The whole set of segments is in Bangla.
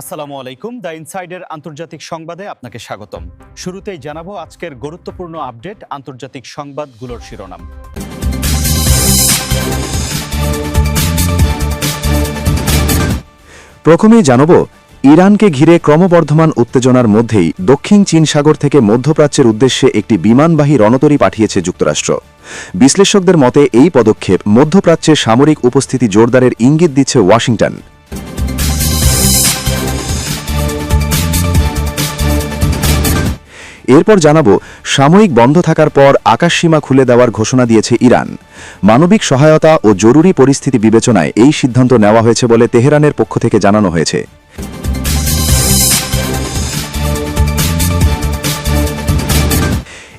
আসসালামু আলাইকুম। দ্য ইনসাইডের আন্তর্জাতিক সংবাদে আপনাকে স্বাগতম। শুরুতেই জানাব আজকের গুরুত্বপূর্ণ আপডেট আন্তর্জাতিক সংবাদগুলোর শিরোনাম। প্রথমেই জানাব, ইরানকে ঘিরে ক্রমবর্ধমান উত্তেজনার মধ্যেই দক্ষিণ চীন সাগর থেকে মধ্যপ্রাচ্যের উদ্দেশ্যে একটি বিমানবাহী রণতরী পাঠিয়েছে যুক্তরাষ্ট্র। বিশ্লেষকদের মতে, এই পদক্ষেপ মধ্যপ্রাচ্যে সামরিক উপস্থিতি জোরদারের ইঙ্গিত দিচ্ছে ওয়াশিংটন। এরপর জানাব, সাময়িক বন্ধ থাকার পর আকাশসীমা খুলে দেওয়ার ঘোষণা দিয়েছে ইরান। মানবিক সহায়তা ও জরুরি পরিস্থিতি বিবেচনায় এই সিদ্ধান্ত নেওয়া হয়েছে বলে তেহরানের পক্ষ থেকে জানানো হয়েছে।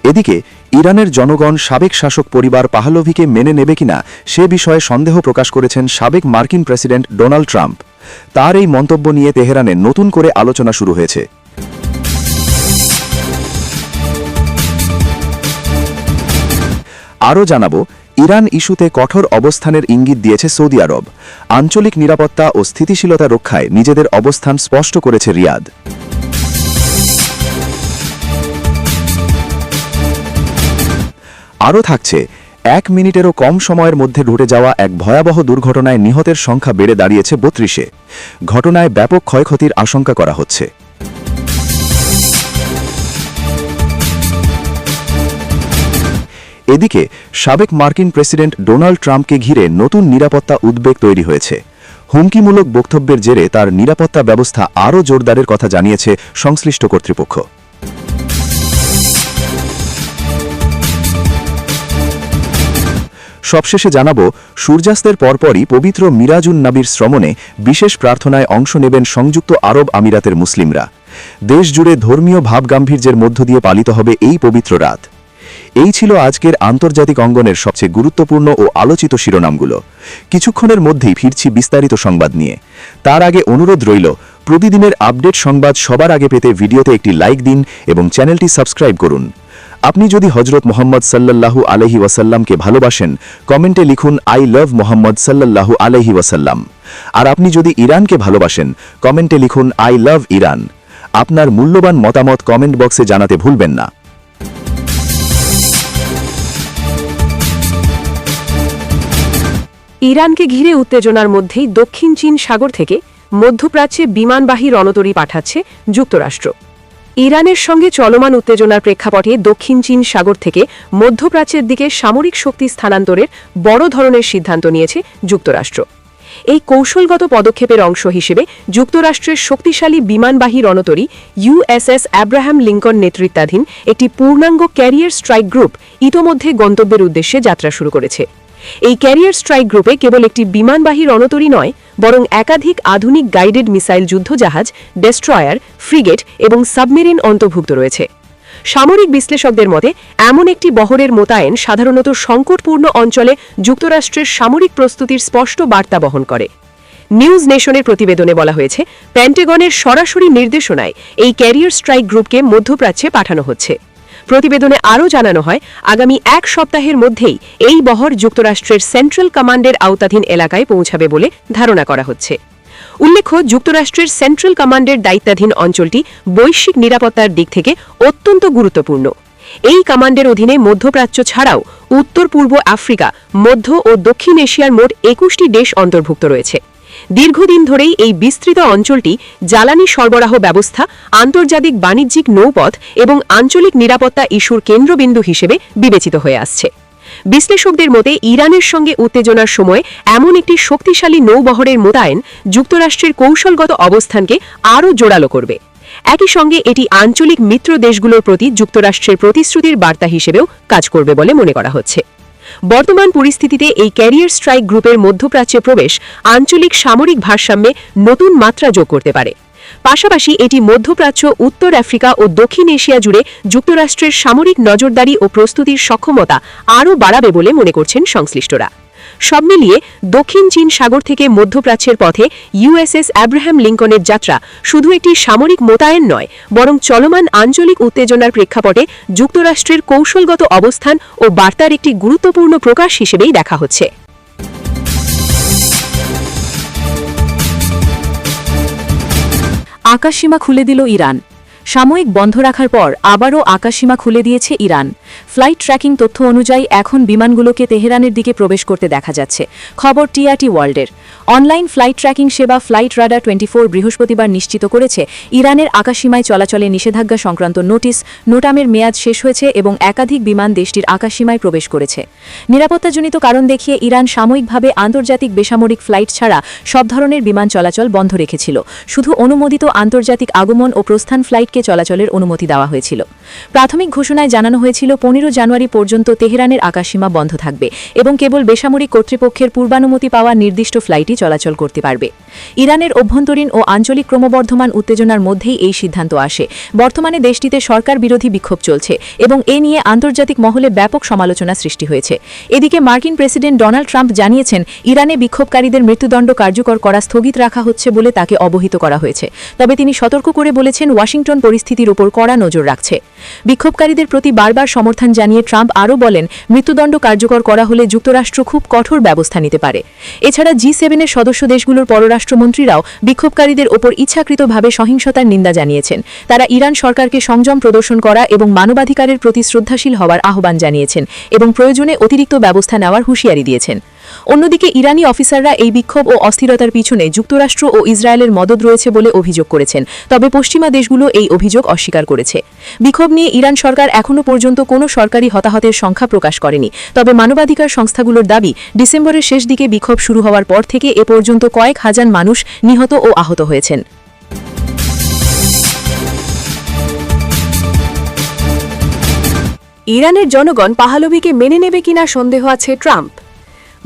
এদিকে, ইরানের জনগণ সাবেক শাসক পরিবার পাহলভিকে মেনে নেবে কিনা সে বিষয়ে সন্দেহ প্রকাশ করেছেন সাবেক মার্কিন প্রেসিডেন্ট ডোনাল্ড ট্রাম্প। তার এই মন্তব্য নিয়ে তেহরানে নতুন করে আলোচনা শুরু হয়েছে। আরও জানাব, ইরান ইস্যুতে কঠোর অবস্থানের ইঙ্গিত দিয়েছে সৌদি আরব। আঞ্চলিক নিরাপত্তা ও স্থিতিশীলতা রক্ষায় নিজেদের অবস্থান স্পষ্ট করেছে রিয়াদ। আরও থাকছে, এক মিনিটেরও কম সময়ের মধ্যে ঘটে যাওয়া এক ভয়াবহ দুর্ঘটনায় নিহতের সংখ্যা বেড়ে দাঁড়িয়েছে বত্রিশে। ঘটনায় ব্যাপক ক্ষয়ক্ষতির আশঙ্কা করা হচ্ছে। এদিকে, সাবেক মার্কিন প্রেসিডেন্ট ডোনাল্ড ট্রাম্পকে ঘিরে নতুন নিরাপত্তা উদ্বেগ তৈরি হয়েছে। হুমকিমূলক বক্তব্যের জেরে তার নিরাপত্তা ব্যবস্থা আরও জোরদারের কথা জানিয়েছে সংশ্লিষ্ট কর্তৃপক্ষ। সবশেষে জানাব, সূর্যাস্তের পরপরই পবিত্র মিরাজুন নাবির শ্রমণে বিশেষ প্রার্থনায় অংশ নেবেন সংযুক্ত আরব আমিরাতের মুসলিমরা। দেশজুড়ে ধর্মীয় ভাবগাম্ভীর্যের মধ্য দিয়ে পালিত হবে এই পবিত্র রাত। এই ছিল আজকের আন্তর্জাতিক অঙ্গনের সবচেয়ে গুরুত্বপূর্ণ ও আলোচিত শিরোনামগুলো। কিছুক্ষণের মধ্যেই ফিরছি বিস্তারিত সংবাদ নিয়ে। তার আগে অনুরোধ রইল, প্রতিদিনের আপডেট সংবাদ সবার আগে পেতে ভিডিওতে একটি লাইক দিন এবং চ্যানেলটি সাবস্ক্রাইব করুন। আপনি যদি হজরত মোহাম্মদ সাল্লাল্লাহু আলহি ওয়াসাল্লামকে ভালোবাসেন, কমেন্টে লিখুন, আই লাভ মোহাম্মদ সাল্লাল্লাহু আলহি ওয়াসাল্লাম। আর আপনি যদি ইরানকে ভালোবাসেন, কমেন্টে লিখুন, আই লাভ ইরান। আপনার মূল্যবান মতামত কমেন্ট বক্সে জানাতে ভুলবেন না। ইরানকে ঘিরে উত্তেজনার মধ্যেই দক্ষিণ চীন সাগর থেকে মধ্যপ্রাচ্যে বিমানবাহী রণতরী পাঠাচ্ছে যুক্তরাষ্ট্র। ইরানের সঙ্গে চলমান উত্তেজনার প্রেক্ষাপটে দক্ষিণ চীন সাগর থেকে মধ্যপ্রাচ্যের দিকে সামরিক শক্তি স্থানান্তরের বড় ধরনের সিদ্ধান্ত নিয়েছে যুক্তরাষ্ট্র। এই কৌশলগত পদক্ষেপের অংশ হিসেবে যুক্তরাষ্ট্রের শক্তিশালী বিমানবাহী রণতরী ইউএসএস অ্যাব্রাহাম লিঙ্কন নেতৃত্বাধীন একটি পূর্ণাঙ্গ ক্যারিয়ার স্ট্রাইক গ্রুপ ইতোমধ্যে গন্তব্যের উদ্দেশ্যে যাত্রা শুরু করেছে। এই ক্যারিয়ার স্ট্রাইক গ্রুপে কেবল একটি বিমানবাহী রণতরী নয়, বরং একাধিক আধুনিক গাইডেড মিসাইল যুদ্ধজাহাজ, ডেস্ট্রয়ার, ফ্রিগেট এবং সাবমেরিন অন্তর্ভুক্ত রয়েছে। সামরিক বিশ্লেষকদের মতে, এমন একটি বহরের মোতায়েন সাধারণত সংকটপূর্ণ অঞ্চলে যুক্তরাষ্ট্রের সামরিক প্রস্তুতির স্পষ্ট বার্তা বহন করে। নিউজ নেশনের প্রতিবেদনে বলা হয়েছে, প্যান্টেগনের সরাসরি নির্দেশনায় এই ক্যারিয়ার স্ট্রাইক গ্রুপকে মধ্যপ্রাচ্যে পাঠানো হচ্ছে। প্রতিবেদনে আরও জানানো হয়, আগামী এক সপ্তাহের মধ্যেই এই বহর যুক্তরাষ্ট্রের সেন্ট্রাল কমান্ডের আওতাধীন এলাকায় পৌঁছাবে বলে ধারণা করা হচ্ছে। উল্লেখ্য, যুক্তরাষ্ট্রের সেন্ট্রাল কমান্ডের দায়িত্বাধীন অঞ্চলটি বৈশ্বিক নিরাপত্তার দিক থেকে অত্যন্ত গুরুত্বপূর্ণ। এই কমান্ডের অধীনে মধ্যপ্রাচ্য ছাড়াও উত্তর পূর্ব আফ্রিকা, মধ্য ও দক্ষিণ এশিয়ার মোট একুশটি দেশ অন্তর্ভুক্ত রয়েছে। দীর্ঘদিন ধরেই এই বিস্তৃত অঞ্চলটি জ্বালানি সরবরাহ ব্যবস্থা, আন্তর্জাতিক বাণিজ্যিক নৌপথ এবং আঞ্চলিক নিরাপত্তা ইস্যুর কেন্দ্রবিন্দু হিসেবে বিবেচিত হয়ে আসছে। বিশ্লেষকদের মতে, ইরানের সঙ্গে উত্তেজনার সময় এমন একটি শক্তিশালী নৌবহরের মোতায়েন যুক্তরাষ্ট্রের কৌশলগত অবস্থানকে আরও জোরালো করবে। একই সঙ্গে এটি আঞ্চলিক মিত্র দেশগুলোর প্রতি যুক্তরাষ্ট্রের প্রতিশ্রুতির বার্তা হিসেবেও কাজ করবে বলে মনে করা হচ্ছে। বর্তমান পরিস্থিতিতে এই ক্যারিয়ার স্ট্রাইক গ্রুপের মধ্যপ্রাচ্যে প্রবেশ আঞ্চলিক সামরিক ভারসাম্যে নতুন মাত্রা যোগ করতে পারে। পাশাপাশি এটি মধ্যপ্রাচ্য, উত্তর আফ্রিকা ও দক্ষিণ এশিয়া জুড়ে যুক্তরাষ্ট্রের সামরিক নজরদারি ও প্রস্তুতির সক্ষমতা আরও বাড়াবে বলে মনে করছেন সংশ্লিষ্টরা। সব মিলিয়ে দক্ষিণ চীন সাগর থেকে মধ্যপ্রাচ্যের পথে ইউএসএস অ্যাব্রাহাম লিঙ্কনের যাত্রা শুধু একটি সামরিক মোতায়েন নয়, বরং চলমান আঞ্চলিক উত্তেজনার প্রেক্ষাপটে যুক্তরাষ্ট্রের কৌশলগত অবস্থান ও বার্তার একটি গুরুত্বপূর্ণ প্রকাশ হিসেবেই দেখা হচ্ছে। আকাশসীমা খুলে দিল ইরান। সাময়িক বন্ধ রাখার পর আবারও আকাশসীমা খুলে দিয়েছে ইরান। ফ্লাইট ট্র্যাকিং তথ্য অনুযায়ী এখন বিমানগুলোকে তেহরানের দিকে প্রবেশ করতে দেখা যাচ্ছে। খবর টিআরটি ওয়ার্ল্ডের। অনলাইন ফ্লাইট ট্র্যাকিং সেবা ফ্লাইট রাডার টোয়েন্টি বৃহস্পতিবার নিশ্চিত করেছে, ইরানের আকাশসীমায় চলাচলে নিষেধাজ্ঞা সংক্রান্ত নোটিশ নোটামের মেয়াদ শেষ হয়েছে এবং একাধিক বিমান দেশটির আকাশসীমায় প্রবেশ করেছে। নিরাপত্তাজনিত কারণ দেখিয়ে ইরান সাময়িকভাবে আন্তর্জাতিক বেসামরিক ফ্লাইট ছাড়া সব ধরনের বিমান চলাচল বন্ধ রেখেছিল। শুধু অনুমোদিত আন্তর্জাতিক আগমন ও প্রস্থান ফ্লাইটকে চলাচলের অনুমতি দেওয়া হয়েছিল। প্রাথমিক ঘোষণায় জানানো হয়েছিল, পনেরো জানুয়ারি পর্যন্ত তেহরানের আকাশসীমা বন্ধ থাকবে এবং কেবল বেসামরিক কর্তৃপক্ষের পূর্বানুমতি পাওয়া নির্দিষ্ট ফ্লাইটই চলাচল করতে পারবে। ইরানের অভ্যন্তরীণ ও আঞ্চলিক ক্রমবর্ধমান উত্তেজনার মধ্যেই এই সিদ্ধান্ত আসে। বর্তমানে দেশটিতে সরকার বিরোধী বিক্ষোভ চলছে এবং এ নিয়ে আন্তর্জাতিক মহলে ব্যাপক সমালোচনা সৃষ্টি হয়েছে। এদিকে মার্কিন প্রেসিডেন্ট ডোনাল্ড ট্রাম্প জানিয়েছেন, ইরানে বিক্ষোভকারীদের মৃত্যুদণ্ড কার্যকর করা স্থগিত রাখা হচ্ছে বলে তাকে অবহিত করা হয়েছে। তবে তিনি সতর্ক করে বলেছেন, ওয়াশিংটন পরিস্থিতির উপর কড়া নজর রাখছে। বিক্ষোভকারীদের প্রতি বারবার সমর্থন জানিয়ে ট্রাম্প আরও বলেন, মৃত্যুদণ্ড কার্যকর করা হলে যুক্তরাষ্ট্র খুব কঠোর ব্যবস্থা নিতে পারে। এছাড়া জি সেভেনের সদস্য দেশগুলোর পররাষ্ট্রমন্ত্রীরাও বিক্ষোভকারীদের ওপর ইচ্ছাকৃতভাবে সহিংসতার নিন্দা জানিয়েছেন। তারা ইরান সরকারকে সংযম প্রদর্শন করা এবং মানবাধিকারের প্রতি শ্রদ্ধাশীল হওয়ার আহ্বান জানিয়েছেন এবং প্রয়োজনে অতিরিক্ত ব্যবস্থা নেওয়ার হুঁশিয়ারি দিয়েছেন। অন্যদিকে ইরানি অফিসাররা এই বিক্ষোভ ও অস্থিরতার পিছনে যুক্তরাষ্ট্র ও ইসরায়েলের মদত রয়েছে বলে অভিযোগ করেছেন। তবে পশ্চিমা দেশগুলো এই অভিযোগ অস্বীকার করেছে। বিক্ষোভ নিয়ে ইরান সরকার এখনও পর্যন্ত কোনো সরকারি হতাহতের সংখ্যা প্রকাশ করেনি। তবে মানবাধিকার সংস্থাগুলোর দাবি, ডিসেম্বরের শেষ দিকে বিক্ষোভ শুরু হওয়ার পর থেকে এ পর্যন্ত কয়েক হাজার মানুষ নিহত ও আহত হয়েছেন। ইরানের জনগণ পাহালবিকে মেনে নেবে কিনা সন্দেহ আছে ট্রাম্প।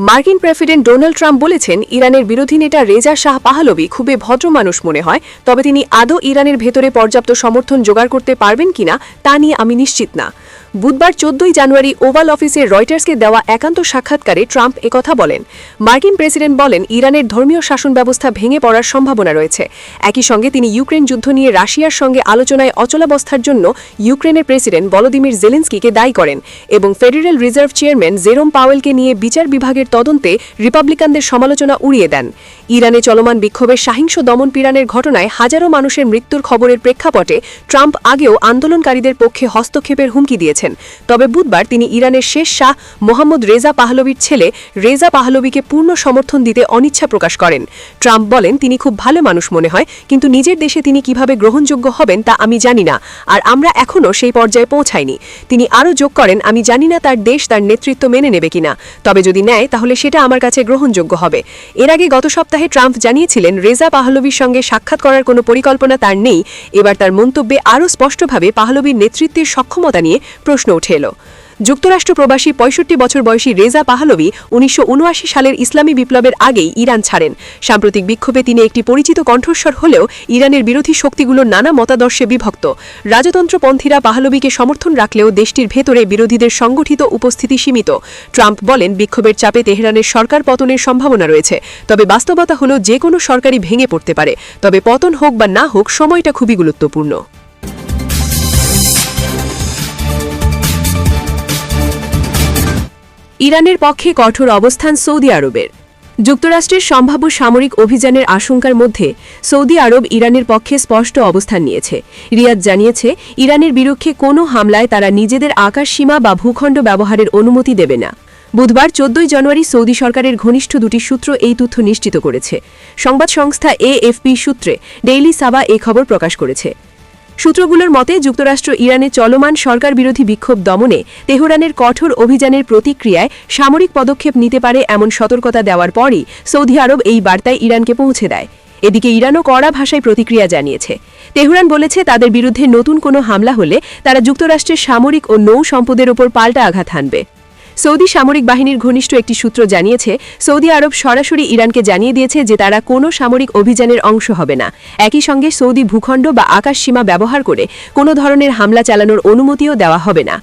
মার্কিন প্রেসিডেন্ট ডোনাল্ড ট্রাম্প বলেছেন, ইরানের বিরোধী নেতা রেজা শাহ পাহালবি খুবই ভদ্র মানুষ মনে হয়, তবে তিনি আদৌ ইরানের ভেতরে পর্যাপ্ত সমর্থন জোগাড় করতে পারবেন কিনা, তা নিয়ে আমি নিশ্চিত না। বুধবার চোদ্দই জানুয়ারি ওভাল অফিসে রয়টার্সকে দেওয়া একান্ত সাক্ষাৎকারে ট্রাম্প একথা বলেন। মার্কিন প্রেসিডেন্ট বলেন, ইরানের ধর্মীয় শাসন ব্যবস্থা ভেঙে পড়ার সম্ভাবনা রয়েছে। একই সঙ্গে তিনি ইউক্রেন যুদ্ধ নিয়ে রাশিয়ার সঙ্গে আলোচনায় অচলাবস্থার জন্য ইউক্রেনের প্রেসিডেন্ট ভলোদিমির জেলেন্সকিকে দায়ী করেন এবং ফেডারেল রিজার্ভ চেয়ারম্যান জেরোম পাওয়েলকে নিয়ে বিচার বিভাগের তদন্তে রিপাবলিকানদের সমালোচনা উড়িয়ে দেন। ইরানে চলমান বিক্ষোভের সাহিংস দমন দমনপীড়নের ঘটনায় হাজারো মানুষের মৃত্যুর খবরের প্রেক্ষাপটে ট্রাম্প আগেও আন্দোলনকারীদের পক্ষে হস্তক্ষেপের হুমকি দিয়েছেন তবে বুধবার তিনি ইরানের শেষ শাহ মোহাম্মদ রেজা পাহলবির ছেলে রেজা পাহলবিকে পূর্ণ সমর্থন দিতে অনিচ্ছা প্রকাশ করেন। ট্রাম্প বলেন, তিনি খুব ভালো মানুষ মনে হয়, কিন্তু নিজের দেশে তিনি কীভাবে গ্রহণযোগ্য হবেন তা আমি জানি না, আর আমরা এখনও সেই পর্যায়ে পৌঁছাইনি। তিনি আরও যোগ করেন, আমি জানি না তার দেশ তার নেতৃত্ব মেনে নেবে কিনা, তবে যদি নেয়, তাহলে সেটা আমার কাছে গ্রহণযোগ্য হবে। এর আগে গত সপ্তাহে ট্রাম্প জানিয়েছিলেন, রেজা পাহলবির সঙ্গে সাক্ষাৎ করার কোনো পরিকল্পনা তার নেই। এবার তার মন্তব্যে আরও স্পষ্টভাবে পাহলবির নেতৃত্বের সক্ষমতা নিয়ে প্রশ্ন উঠে এলো। যুক্তরাষ্ট্র প্রবাসী পঁয়ষট্টি বছর বয়সী রেজা পাহলভি উনিশশো সালের ইসলামী বিপ্লবের আগেই ইরান ছাড়েন। সাম্প্রতিক বিক্ষোভে তিনি একটি পরিচিত কণ্ঠস্বর হলেও ইরানের বিরোধী শক্তিগুলোর নানা মতাদর্শে বিভক্ত। রাজতন্ত্রপন্থীরা পাহলবিকে সমর্থন রাখলেও দেশটির ভেতরে বিরোধীদের সংগঠিত উপস্থিতি সীমিত। ট্রাম্প বলেন, বিক্ষোভের চাপে তেহরানের সরকার পতনের সম্ভাবনা রয়েছে। তবে বাস্তবতা হল, যে কোনো সরকারই ভেঙে পড়তে পারে। তবে পতন হোক বা না হোক, সময়টা খুবই গুরুত্বপূর্ণ। ইরানের পক্ষে কঠোর অবস্থান সৌদি আরবের। যুক্তরাষ্ট্রের সম্ভাব্য সামরিক অভিযানের আশঙ্কার মধ্যে সৌদি আরব ইরানের পক্ষে স্পষ্ট অবস্থান নিয়েছে। রিয়াদ জানিয়েছে, ইরানের বিরুদ্ধে কোনো হামলায় তারা নিজেদের আকাশ সীমা বা ভূখণ্ড ব্যবহারের অনুমতি দেবে না। বুধবার চোদ্দই জানুয়ারি সৌদি সরকারের ঘনিষ্ঠ দুটি সূত্র এই তথ্য নিশ্চিত করেছে। সংবাদ সংস্থা এএফপি সূত্রে ডেইলি সাবা এ খবর প্রকাশ করেছে। সূত্রগুলোর মতে, যুক্তরাষ্ট্র ইরানে চলমান সরকার বিরোধী বিক্ষোভ দমনে তেহরানের কঠোর অভিযানের প্রতিক্রিয়ায় সামরিক পদক্ষেপ নিতে পারে এমন সতর্কতা দেওয়ার পরই সৌদি আরব এই বার্তায় ইরানকে পৌঁছে দেয়। এদিকে ইরানও কড়া ভাষায় প্রতিক্রিয়া জানিয়েছে। তেহরান বলেছে, তাদের বিরুদ্ধে নতুন কোনো হামলা হলে তারা যুক্তরাষ্ট্রের সামরিক ও নৌ সম্পদের ওপর পাল্টা আঘাত হানবে। সৌদি সামরিক বাহিনীর ঘনিষ্ঠ একটি সূত্র জানিয়েছে, সৌদি আরব সরাসরি ইরানকে জানিয়ে দিয়েছে যে তারা কোনো সামরিক অভিযানের অংশ হবে না। একই সঙ্গে সৌদি ভূখণ্ড বা আকাশ সীমা ব্যবহার করে কোনো ধরনের হামলা চালানোর অনুমতিও দেওয়া হবে না।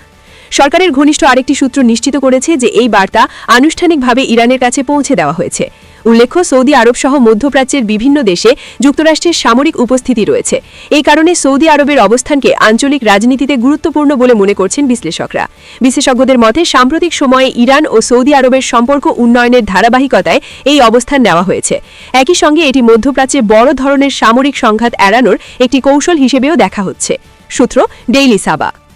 সরকারের ঘনিষ্ঠ আরেকটি সূত্র নিশ্চিত করেছে যে এই বার্তা আনুষ্ঠানিকভাবে ইরানের কাছে পৌঁছে দেওয়া হয়েছে। উল্লেখ্য, সৌদি আরব সহ মধ্যপ্রাচ্যের বিভিন্ন দেশে যুক্তরাষ্ট্রের সামরিক উপস্থিতি রয়েছে। এই কারণে সৌদি আরবের অবস্থানকে আঞ্চলিক রাজনীতিতে গুরুত্বপূর্ণ বলে মনে করছেন বিশ্লেষকরা। বিশেষজ্ঞদের মতে, সাম্প্রতিক সময়ে ইরান ও সৌদি আরবের সম্পর্ক উন্নয়নের ধারাবাহিকতায় এই অবস্থান নেওয়া হয়েছে। একই সঙ্গে এটি মধ্যপ্রাচ্যে বড় ধরনের সামরিক সংঘাত এড়ানোর একটি কৌশল হিসেবেও দেখা হচ্ছে। সূত্র, ডেইলি সাবা।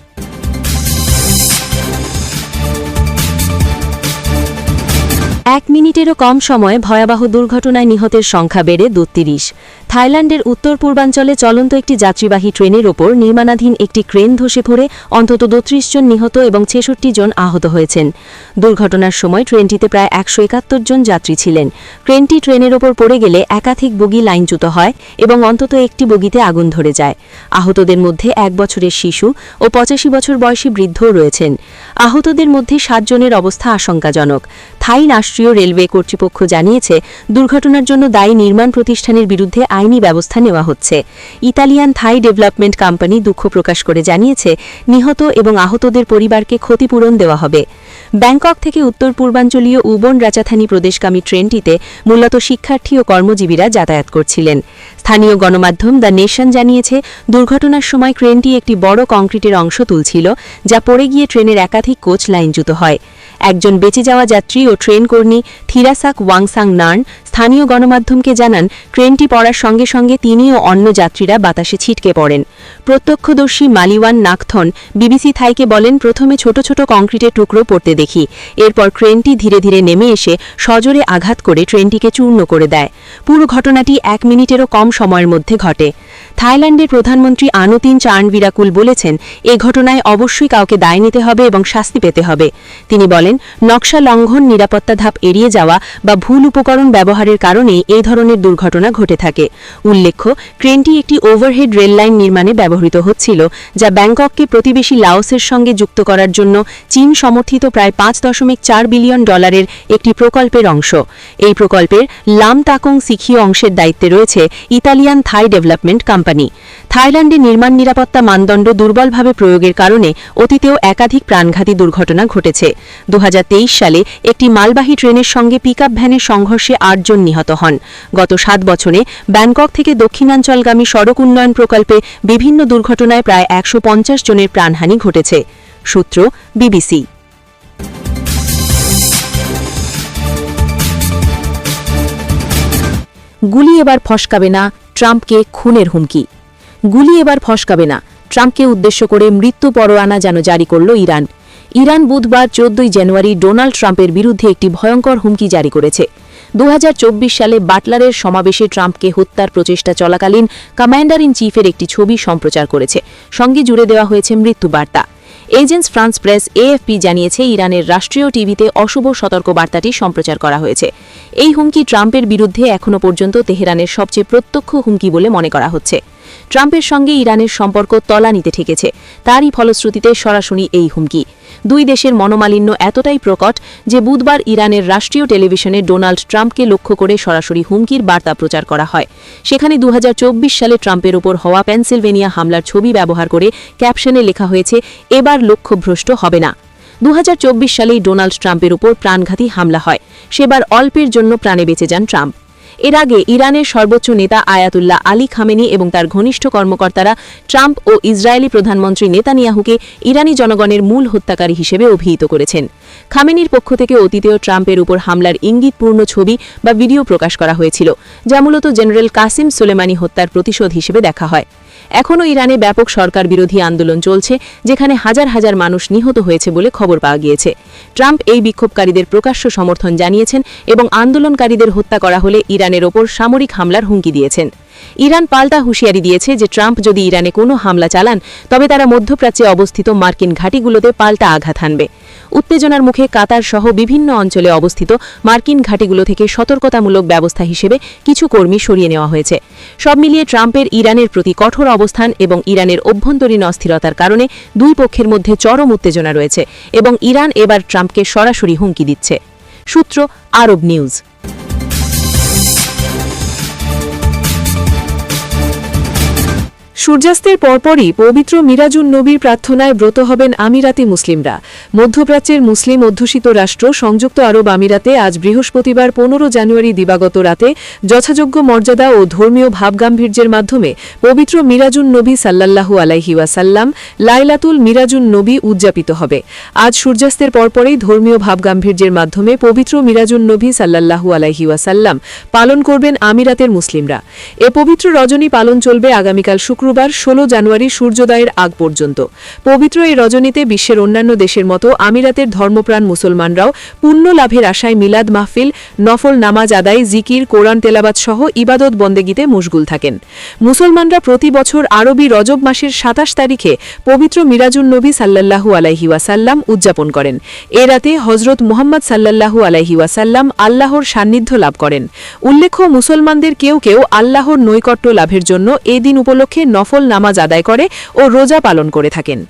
এক মিনিটেরও কম সময়ে ভয়াবহ দুর্ঘটনায় নিহতের সংখ্যা বেড়ে দুত্রিশ। থাইল্যান্ডের উত্তর পূর্বাঞ্চলে চলন্ত একটি যাত্রীবাহী ট্রেনের ওপর নির্মাণাধীন একটি ক্রেন ধসে পড়ে অন্তত দত্রিশ জন নিহত এবং ছেষট্টি জন আহত হয়েছেন। দুর্ঘটনার সময় ট্রেনটিতে প্রায় একশো একাত্তর জন যাত্রী ছিলেন। ক্রেনটি ট্রেনের ওপর পড়ে গেলে একাধিক বগি লাইনচ্যুত হয় এবং অন্তত একটি বগিতে আগুন ধরে যায়। আহতদের মধ্যে এক বছরের শিশু ও পঁচাশি বছর বয়সী বৃদ্ধও রয়েছেন। আহতদের মধ্যে সাতজনের অবস্থা আশঙ্কাজনক। থাই রাষ্ট্রীয় রেলওয়ে কর্তৃপক্ষ জানিয়েছে, দুর্ঘটনার জন্য দায়ী নির্মাণ প্রতিষ্ঠানের বিরুদ্ধে আইনি ব্যবস্থা নেওয়া হচ্ছে। ইতালিয়ান থাই ডেভেলপমেন্ট কোম্পানি দুঃখ প্রকাশ করে জানিয়েছে, নিহত এবং আহতদের পরিবারকে ক্ষতিপূরণ দেওয়া হবে। ব্যাংকক থেকে উত্তর পূর্বাঞ্চলীয় উবন রাজাথানি প্রদেশগামী ট্রেনটিতে মূলত শিক্ষার্থী ও কর্মজীবীরা যাতায়াত করছিলেন। স্থানীয় গণমাধ্যম দ্য নেশন জানিয়েছে, দুর্ঘটনার সময় ক্রেনটি একটি বড় কংক্রিটের অংশ তুলছিল, যা পড়ে গিয়ে ট্রেনের একাধিক কোচ লাইনচ্যুত হয়। একজন বেঁচে যাওয়া যাত্রী ও ট্রেন কর্মী থিরাসাক ওয়াংসাং নার্ন স্থানীয় গণমাধ্যমকে জানান, ট্রেনটি পড়ার সঙ্গে সঙ্গে তিনি ও অন্য যাত্রীরা বাতাসে ছিটকে পড়েন। প্রত্যক্ষদর্শী মালিওয়ান নাকথন বিবিসি থাইকে বলেন, প্রথমে ছোট ছোট কংক্রিটের টুকরো পড়তে দেখি। এরপর ট্রেনটি ধীরে ধীরে নেমে এসে সজোরে আঘাত করে ট্রেনটিকে চূর্ণ করে দেয়। পুরো ঘটনাটি এক মিনিটেরও কম সময়ের মধ্যে ঘটে। থাইল্যান্ডের প্রধানমন্ত্রী আনুতিন চার্নবিরাকুল বলেছেন, এ ঘটনায় অবশ্যই কাউকে দায় নিতে হবে এবং শাস্তি পেতে হবে। তিনি বলেন, নকশা লঙ্ঘন, নিরাপত্তা ধাপ এড়িয়ে যাওয়া বা ভুল উপকরণ ব্যবহারের কারণেই এই ধরনের দুর্ঘটনা ঘটে থাকে। উল্লেখ্য, ক্রেনটি একটি ওভারহেড রেললাইন নির্মাণে ব্যবহৃত হচ্ছিল, যা ব্যাংকককে প্রতিবেশী লাওসের সঙ্গে যুক্ত করার জন্য চীন সমর্থিত প্রায় পাঁচ দশমিক চার বিলিয়ন ডলারের একটি প্রকল্পের অংশ। এই প্রকল্পের লাম তাকং সিখিও অংশের দায়িত্বে রয়েছে ইতালিয়ান থাই ডেভেলপমেন্ট কোম্পানি। থাইল্যান্ডে নির্মাণ নিরাপত্তা মানদণ্ড দুর্বলভাবে প্রয়োগের কারণে অতীতেও একাধিক প্রাণঘাতী দুর্ঘটনা ঘটেছে। দু হাজার তেইশ সালে একটি মালবাহী ট্রেনের সঙ্গে পিকআপ ভ্যানের সংঘর্ষে আটজন নিহত হন। গত সাত বছরে ব্যাংকক থেকে দক্ষিণাঞ্চলগামী সড়ক উন্নয়ন প্রকল্পে বিভিন্ন দুর্ঘটনায় প্রায় একশো পঞ্চাশ জনের প্রাণহানি ঘটেছে। সূত্র বিবিসি। গুলি এবার ফসকাবে না, ট্রাম্পকে খুনের হুমকি। গুলি এবার ফসকাবে না, ট্রাম্পকে উদ্দেশ্য করে মৃত্যু পরোয়ানা যেন জারি করল ইরান। ইরান বুধবার চোদ্দই জানুয়ারি ডোনাল্ড ট্রাম্পের বিরুদ্ধে একটি ভয়ঙ্কর হুমকি জারি করেছে। দু হাজার চব্বিশ সালে বাটলারের সমাবেশে ট্রাম্পকে হত্যার প্রচেষ্টা চলাকালীন কমান্ডার ইন চিফের একটি ছবি সম্প্রচার করেছে। সঙ্গে জুড়ে দেওয়া হয়েছে মৃত্যুবার্তা। এজেন্স ফ্রান্স প্রেস, এএফপি জানিয়েছে, ইরানের রাষ্ট্রীয় টিভিতে অশুভ সতর্কবার্তাটি সম্প্রচার করা হয়েছে। এই হুমকি ট্রাম্পের বিরুদ্ধে এখনও পর্যন্ত তেহরানের সবচেয়ে প্রত্যক্ষ হুমকি বলে মনে করা হচ্ছে। ট্রাম্পের সঙ্গে ইরানের সম্পর্ক তলানিতে ঠেকেছে। তারই ফলশ্রুতিতে সরাসরি এই হুমকি। দুই দেশের মনোমালিন্য এতটাই প্রকট যে বুধবার ইরানের রাষ্ট্রীয় টেলিভিশনে ডোনাল্ড ট্রাম্পকে লক্ষ্য করে সরাসরি হুমকির বার্তা প্রচার করা হয়। সেখানে দু হাজার চব্বিশ সালে ট্রাম্পের উপর হওয়া পেনসিলভেনিয়া হামলার ছবি ব্যবহার করে ক্যাপশনে লেখা হয়েছে, এবার লক্ষ্যভ্রষ্ট হবে না। দু হাজার চব্বিশ সালেই ডোনাল্ড ট্রাম্পের উপর প্রাণঘাতী হামলা হয়। সেবার অল্পের জন্য প্রাণে বেঁচে যান ট্রাম্প। এর আগে ইরানের সর্বোচ্চ নেতা আয়াতুল্লাহ আলী খামেনি এবং তার ঘনিষ্ঠ কর্মকর্তারা ট্রাম্প ও ইসরায়েলি প্রধানমন্ত্রী নেতানিয়াহুকে ইরানি জনগণের মূল হত্যাকারী হিসেবে অভিহিত করেছেন। খামেনির পক্ষ থেকে অতীতেও ট্রাম্পের উপর হামলার ইঙ্গিতপূর্ণ ছবি বা ভিডিও প্রকাশ করা হয়েছিল, যা মূলত জেনারেল কাসিম সোলেমানি হত্যার প্রতিশোধ হিসেবে দেখা হয়। এখনও ইরানে ব্যাপক সরকার বিরোধী আন্দোলন চলছে, যেখানে হাজার হাজার মানুষ নিহত হয়েছে বলে খবর পাওয়া গিয়েছে। ট্রাম্প এই বিক্ষোভকারীদের প্রকাশ্য সমর্থন জানিয়েছেন এবং আন্দোলনকারীদের হত্যা করা হলে ইরানের ওপর সামরিক হামলার হুমকি দিয়েছেন। ইরান পাল্টা হুঁশিয়ারি দিয়েছে যে ট্রাম্প যদি ইরানে কোনো হামলা চালান, তবে তারা মধ্যপ্রাচ্যে অবস্থিত মার্কিন ঘাঁটিগুলোতে পাল্টা আঘাত হানবে। উত্তেজনার মুখে কাতার সহ বিভিন্ন অঞ্চলে অবস্থিত মার্কিন ঘাটিগুলো থেকে সতর্কতামূলক ব্যবস্থা হিসেবে কিছু কর্মী সরিয়ে নেওয়া হয়েছে। সব মিলিয়ে ট্রাম্পের ইরানের প্রতি কঠোর অবস্থান এবং ইরানের অভ্যন্তরীণ অস্থিরতার কারণে দুই পক্ষের মধ্যে চরম উত্তেজনা রয়েছে এবং ইরান এবার ট্রাম্পকে সরাসরি হুমকি দিচ্ছে। সূত্র আরব নিউজ। সূর্যাস্তের পরপরই পবিত্র মিরাজুন নবীর প্রার্থনায় ব্রত হবেন আমিরাতি মুসলিমরা। মধ্যপ্রাচ্যের মুসলিম অধ্যুষিত রাষ্ট্র সংযুক্ত আরব আমিরাতে আজ বৃহস্পতিবার পনেরো জানুয়ারি দিবাগত রাতে যথাযোগ্য মর্যাদা ও ধর্মীয় ভাবগাম্ভীর্যের মাধ্যমে পবিত্র মিরাজুন নবী সাল্লাল্লাহু আলাইহি ওয়াসাল্লাম লাইলাতুল মিরাজুন নবী উদযাপিত হবে। আজ সূর্যাস্তের পরপরই ধর্মীয় ভাবগাম্ভীর্যের মাধ্যমে পবিত্র মিরাজুন নবী সাল্লাল্লাহু আলাইহি ওয়াসাল্লাম পালন করবেন আমিরাতের মুসলিমরা। এ পবিত্র রজনী পালন চলবে আগামীকাল শুক্রবার ষোলো জানুয়ারি সূর্যোদয়ের আগ পর্যন্ত। পবিত্র এই রজনীতে বিশ্বের অন্যান্য দেশের মতো আমিরাতের ধর্মপ্রাণ মুসলমানরাও পুণ্য লাভের আশায় মিলাদ মাহফিল, নফল নামাজ আদায়, জিকির, কোরআন তেলাবাত সহ ইবাদত বন্দেগীতে মশগুল থাকেন। মুসলমানরা প্রতি বছর আরবি রজব মাসের সাতাশ তারিখে পবিত্র মিরাজুন নবী সাল্লাল্লাহু আলাইহি ওয়াসাল্লাম উদযাপন করেন। এ রাতে হজরত মুহাম্মদ সাল্লাল্লাহু আলাইহি ওয়াসাল্লাম আল্লাহর সান্নিধ্য লাভ করেন। উল্লেখ্য, মুসলমানদের কেউ কেউ আল্লাহর নৈকট্য লাভের জন্য এ দিন উপলক্ষে নফল নামাজ আদায় করে ও রোজা পালন করে থাকেন।